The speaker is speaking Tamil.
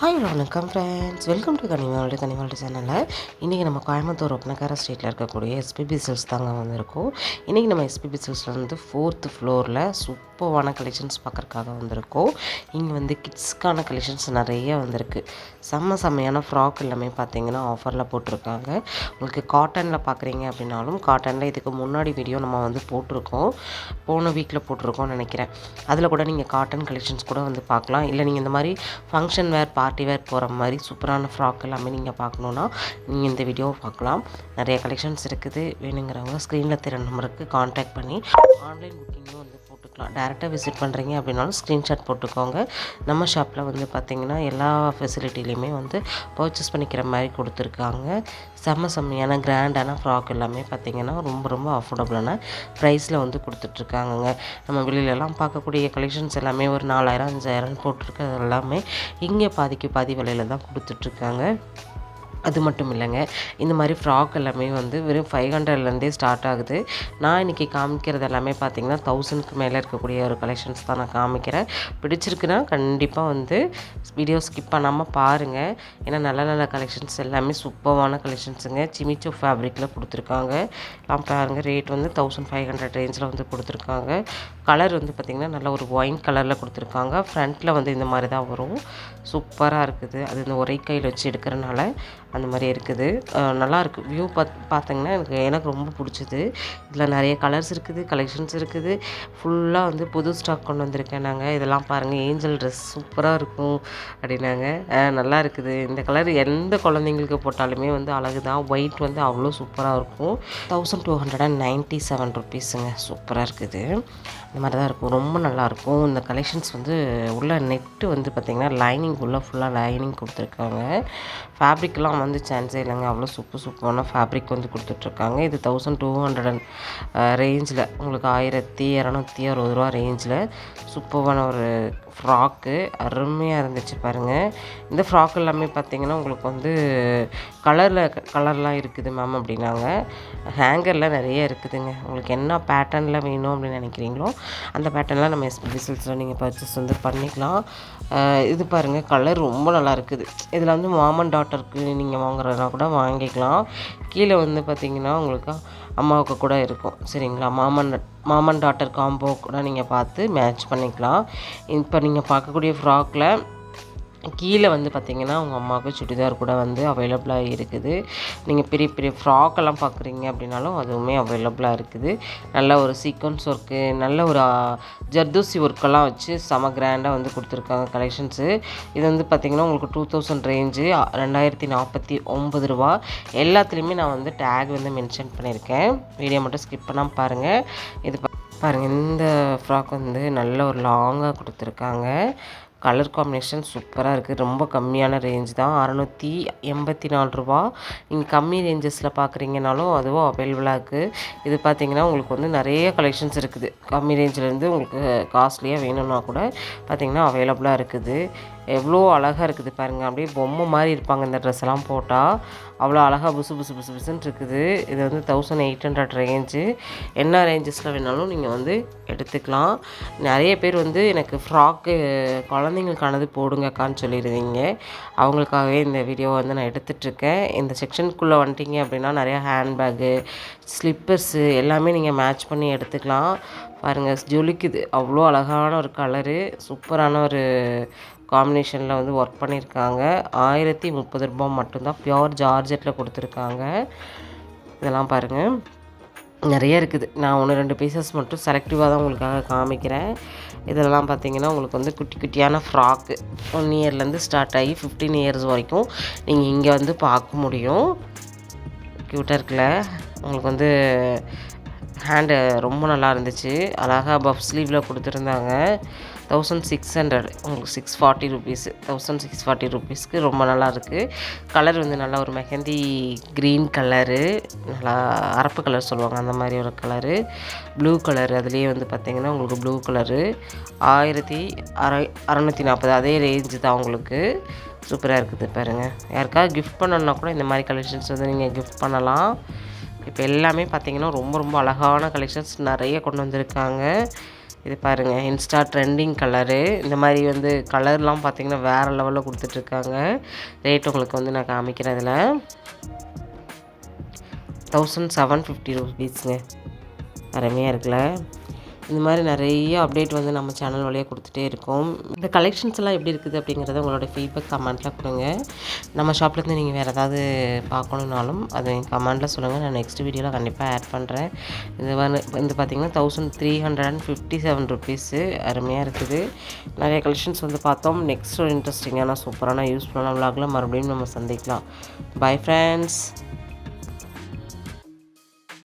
ஹாய் வணக்கம் friends welcome to Kanivali Kanivali சேனலில் இன்றைக்கி நம்ம கோயம்புத்தூர் ஒப்பனக்கார ஸ்ட்ரீட்டில் இருக்கக்கூடிய எஸ்பிபி சில்ஸ் தாங்க வந்திருக்கோம். இன்றைக்கி நம்ம எஸ்பிபி சில்ஸில் வந்து ஃபோர்த்து ஃப்ளோரில் போவான கலெக்ஷன்ஸ் பார்க்குறக்காக வந்திருக்கோம். இங்கே வந்து கிட்ஸ்க்கான கலெக்ஷன்ஸ் நிறைய வந்திருக்கு. செம்ம செம்மையான ஃப்ராக் எல்லாமே பார்த்தீங்கன்னா ஆஃபரில் போட்டிருக்காங்க. உங்களுக்கு காட்டனில் பார்க்குறீங்க அப்படின்னாலும் காட்டனில் இதுக்கு முன்னாடி வீடியோ நம்ம வந்து போட்டிருக்கோம். போன வீக்கில் போட்டிருக்கோம்னு நினைக்கிறேன். அதில் கூட நீங்கள் காட்டன் கலெக்ஷன்ஸ் கூட வந்து பார்க்கலாம். இல்லை நீங்கள் இந்த மாதிரி ஃபங்க்ஷன் வேர் பார்ட்டி வேர் போகிற மாதிரி சூப்பரான ஃப்ராக் எல்லாமே நீங்கள் பார்க்கணுன்னா நீங்கள் இந்த வீடியோவை பார்க்கலாம். நிறைய கலெக்ஷன்ஸ் இருக்குது. வேணுங்கிறவங்க ஸ்க்ரீனில் தெரிய நம்பருக்கு காண்டாக்ட் பண்ணி ஆன்லைன் புக்கிங்கும் வந்து டேரெக்டாக விசிட் பண்ணுறீங்க அப்படின்னாலும் ஸ்க்ரீன்ஷாட் போட்டுக்கோங்க. நம்ம ஷாப்பில் வந்து பார்த்திங்கன்னா எல்லா ஃபெசிலிட்டிலையுமே வந்து பர்ச்சேஸ் பண்ணிக்கிற மாதிரி கொடுத்துருக்காங்க. செம்ம செம்மையான கிராண்டான ஃப்ராக் எல்லாமே பார்த்திங்கன்னா ரொம்ப ரொம்ப அஃபோர்டபுளான ப்ரைஸில் வந்து கொடுத்துட்ருக்காங்கங்க. நம்ம வெளியிலலாம் பார்க்கக்கூடிய கலெக்ஷன்ஸ் எல்லாமே ஒரு நாலாயிரம் அஞ்சாயிரம் போட்டிருக்கிறது எல்லாமே இங்கே பாதிக்கு பாதி விலையில தான் கொடுத்துட்ருக்காங்க. அது மட்டும் இல்லைங்க. இந்த மாதிரி ஃப்ராக் எல்லாமே வந்து வெறும் ஃபைவ் ஹண்ட்ரட்லேருந்தே ஸ்டார்ட் ஆகுது. நான் இன்றைக்கி காமிக்கிறது எல்லாமே பார்த்தீங்கன்னா தௌசண்ட்க்கு மேலே இருக்கக்கூடிய ஒரு கலெக்ஷன்ஸ் தான் நான் காமிக்கிறேன். பிடிச்சிருக்குன்னா கண்டிப்பாக வந்து வீடியோ ஸ்கிப் பண்ணாமல் பாருங்கள் ஏன்னா நல்ல நல்ல கலெக்ஷன்ஸ் எல்லாமே சூப்பர்வான கலெக்ஷன்ஸுங்க சிமிச்சோ ஃபேப்ரிக்கில் கொடுத்துருக்காங்க. எல்லாம் பாருங்கள் ரேட் வந்து தௌசண்ட் ஃபைவ் ஹண்ட்ரட் ரேஞ்சில் வந்து கொடுத்துருக்காங்க. கலர் வந்து பார்த்திங்கன்னா நல்ல ஒரு ஒயின் கலரில் கொடுத்துருக்காங்க. ஃப்ரண்ட்டில் வந்து இந்த மாதிரி தான் வரும். சூப்பராக இருக்குது. அது இந்த ஒரே கையில் வச்சு எடுக்கிறனால அந்த மாதிரி இருக்குது. நல்லாயிருக்கு நல்லா இருக்குது வியூ பாத் பார்த்திங்கன்னா எனக்கு எனக்கு ரொம்ப பிடிச்சிது. இதில் நிறைய கலர்ஸ் இருக்குது கலெக்ஷன்ஸ் இருக்குது. ஃபுல்லாக வந்து புது ஸ்டாக் கொண்டு வந்திருக்கேன் நாங்கள் இதெல்லாம் பாருங்கள் ஏஞ்சல் ட்ரெஸ் சூப்பராக இருக்கும் அப்படின்னாங்க. நல்லா இருக்குது. இந்த கலர் எந்த குழந்தைங்களுக்கு போட்டாலுமே வந்து அழகு தான். ஒயிட் வந்து அவ்வளோ சூப்பராக இருக்கும். Thousand two hundred and ninety seven ருபீஸுங்க சூப்பராக இருக்குது. இந்த மாதிரி தான் இருக்கும். ரொம்ப நல்லாயிருக்கும். இந்த கலெக்ஷன்ஸ் வந்து உள்ள நெட்டு வந்து பார்த்திங்கன்னா லைனிங் உள்ளே ஃபுல்லாக லைனிங் கொடுத்துருக்காங்க. ஃபேப்ரிக்லாம் வந்து சான்ஸே இல்லைங்க. அவ்வளோ சூப்பர் சூப்பரான ஃபேப்ரிக் வந்து கொடுத்துட்ருக்காங்க. இது தௌசண்ட் டூ ஹண்ட்ரட் அண்ட் ரேஞ்சில் உங்களுக்கு ஆயிரத்தி இரநூத்தி அறுபது ரூபா ரேஞ்சில் சூப்பரான ஒரு ஃப்ராக்கு அருமையாக இருந்துச்சு பாருங்கள் இந்த ஃப்ராக் எல்லாமே பார்த்திங்கன்னா உங்களுக்கு வந்து கலரில் கலர்லாம் இருக்குது மேம் அப்படின்னாங்க. ஹேங்கரில் நிறைய இருக்குதுங்க. உங்களுக்கு என்ன பேட்டர்னில் வேணும் அப்படின்னு நினைக்கிறீங்களோ அந்த பேட்டர்னில் நம்ம எஸ்பி பிசில்ஸில் நீங்கள் பர்ச்சேஸ் வந்து பண்ணிக்கலாம். இது பாருங்கள் கலர் ரொம்ப நல்லா இருக்குது. இதில் வந்து மாமன் டாட்டருக்கு நீங்கள் வாங்குறதுனா கூட வாங்கிக்கலாம். கீழே வந்து பார்த்தீங்கன்னா உங்களுக்கு அம்மாவுக்கு கூட இருக்கும். சரிங்களா? மாமன் மாமன் டாட்டர் காம்போ கூட நீங்கள் பார்த்து மேட்ச் பண்ணிக்கலாம். இப்போ நீங்கள் பார்க்கக்கூடிய ஃப்ராக்கில் கீழே வந்து பார்த்திங்கன்னா உங்கள் அம்மாவுக்கு சுடிதார் கூட வந்து அவைலபிளாக இருக்குது. நீங்கள் பெரிய பெரிய ஃப்ராக்கெல்லாம் பார்க்குறீங்க அப்படின்னாலும் அதுவுமே அவைலபிளாக இருக்குது. நல்ல ஒரு சீக்வன்ஸ் ஒர்க்கு நல்ல ஒரு ஜர்தூசி ஒர்க்கெல்லாம் வச்சு செம கிராண்டாக வந்து கொடுத்துருக்காங்க கலெக்ஷன்ஸு இது வந்து பார்த்திங்கன்னா உங்களுக்கு டூ தௌசண்ட் ரேஞ்சு ரெண்டாயிரத்தி நாற்பத்தி ஒம்பது ரூபா. எல்லாத்துலேயுமே நான் வந்து டேக் வந்து மென்ஷன் பண்ணியிருக்கேன். வீடியோ மட்டும் ஸ்கிப் பண்ணாமல் பாருங்கள் இது பாருங்கள் இந்த ஃப்ராக் வந்து நல்ல ஒரு லாங்காக கொடுத்துருக்காங்க. கலர் காம்பினேஷன் சூப்பராக இருக்குது ரொம்ப கம்மியான ரேஞ்ச் தான். அறநூற்றி எண்பத்தி நாலு ரூபா. நீங்கள் கம்மி ரேஞ்சஸில் பார்க்குறீங்கனாலும் அதுவும் அவைலபிளாக இருக்குது இது பார்த்தீங்கன்னா உங்களுக்கு வந்து நிறைய கலெக்ஷன்ஸ் இருக்குது. கம்மி ரேஞ்சிலேருந்து உங்களுக்கு காஸ்ட்லியாக வேணும்னா கூட பார்த்திங்கன்னா அவைலபிளாக இருக்குது. எவ்வளோ அழகாக இருக்குது பாருங்கள் அப்படியே பொம்மை மாதிரி இருப்பாங்க இந்த ட்ரெஸ் எல்லாம் போட்டால் அவ்வளோ அழகாக புசு புசு புசு புசுன்னு இருக்குது. இது வந்து தௌசண்ட் எயிட் ஹண்ட்ரட் ரேஞ்சு என்ன ரேஞ்சஸில் வேணாலும் நீங்கள் வந்து எடுத்துக்கலாம். நிறைய பேர் வந்து எனக்கு ஃப்ராக்கு குழந்தைங்களுக்கானது போடுங்கக்கான்னு சொல்லிடுவீங்க அவங்களுக்காகவே இந்த வீடியோவை வந்து நான் எடுத்துட்ருக்கேன். இந்த செக்ஷனுக்குள்ளே வந்துட்டீங்க அப்படின்னா நிறையா ஹேண்ட்பேக்கு ஸ்லிப்பர்ஸு எல்லாமே நீங்கள் மேட்ச் பண்ணி எடுத்துக்கலாம். பாருங்கள் ஜொலிக்குது. அவ்வளோ அழகான ஒரு கலரு சூப்பரான ஒரு காம்பினேஷனில் வந்து ஒர்க் பண்ணியிருக்காங்க ஆயிரத்தி முப்பது ரூபாய் மட்டும்தான் பியோர் ஜார்ஜெட்டில் கொடுத்துருக்காங்க. இதெல்லாம் பாருங்கள் நிறைய இருக்குது. நான் ஒன்று ரெண்டு பீசஸ் மட்டும் செலக்டிவாக தான் உங்களுக்காக காமிக்கிறேன். இதெல்லாம் பார்த்தீங்கன்னா உங்களுக்கு வந்து குட்டி குட்டியான ஃப்ராக்கு ஒன் இயர்லேருந்து ஸ்டார்ட் ஆகி ஃபிஃப்டீன் இயர்ஸ் வரைக்கும் நீங்கள் இங்கே வந்து பார்க்க முடியும். க்யூட்டாக இருக்குல்ல? உங்களுக்கு வந்து ஹேண்டு ரொம்ப நல்லா இருந்துச்சு. அழகாக பஃப் ஸ்லீவில் கொடுத்துருந்தாங்க. தௌசண்ட் சிக்ஸ் ஹண்ட்ரட் உங்களுக்கு six forty rupees thousand six forty ருபீஸ்க்கு ரொம்ப நல்லா இருக்குது கலர் வந்து நல்லா ஒரு மெஹந்தி க்ரீன் கலரு நல்லா அரப்பு கலர் சொல்லுவாங்க அந்த மாதிரி ஒரு கலரு ப்ளூ கலர் அதுலேயே வந்து பார்த்திங்கன்னா உங்களுக்கு ப்ளூ கலரு ஆயிரத்தி அரை அறநூற்றி நாற்பது அதே ரேஞ்சு தான் உங்களுக்கு. சூப்பராக இருக்குது பாருங்கள் யாருக்காவது கிஃப்ட் பண்ணணுன்னா கூட இந்த மாதிரி கலெக்ஷன்ஸ் வந்து நீங்கள் கிஃப்ட் பண்ணலாம். இப்போ எல்லாமே பார்த்தீங்கன்னா ரொம்ப ரொம்ப அழகான கலெக்ஷன்ஸ் நிறைய கொண்டு வந்திருக்காங்க. இது பாருங்கள் இன்ஸ்டா ட்ரெண்டிங் கலரு இந்த மாதிரி வந்து கலர்லாம் பார்த்தீங்கன்னா வேறு லெவலில் கொடுத்துட்ருக்காங்க. ரேட் உங்களுக்கு வந்து நான் காமிக்கிறேன் இதில். தௌசண்ட் செவன் ஃபிஃப்டி ருபீஸுங்க அருமையாக இருக்குல்ல? இந்த மாதிரி நிறைய அப்டேட் வந்து நம்ம சேனல் வழியாக கொடுத்துட்டே இருக்கோம். இந்த கலெக்ஷன்ஸ் எல்லாம் எப்படி இருக்குது அப்படிங்கிறத உங்களோட ஃபீட்பேக் கமெண்ட்டில் கொடுங்க. நம்ம ஷாப்லேருந்து நீங்கள் வேறு ஏதாவது பார்க்கணுன்னாலும் அதை கமெண்ட்டில் சொல்லுங்கள் நான் நெக்ஸ்ட் வீடியோவில் கண்டிப்பாக ஆட் பண்ணுறேன் இது வந்து வந்து பார்த்திங்கன்னா thousand three hundred and fifty seven rupees அருமையாக இருக்குது. நிறைய கலெக்ஷன்ஸ் வந்து பார்த்தோம். நெக்ஸ்ட் ஒரு இன்ட்ரெஸ்டிங்கான சூப்பரான யூஸ்ஃபுல்லான விலாகில் மறுபடியும் நம்ம சந்திக்கலாம். Bye friends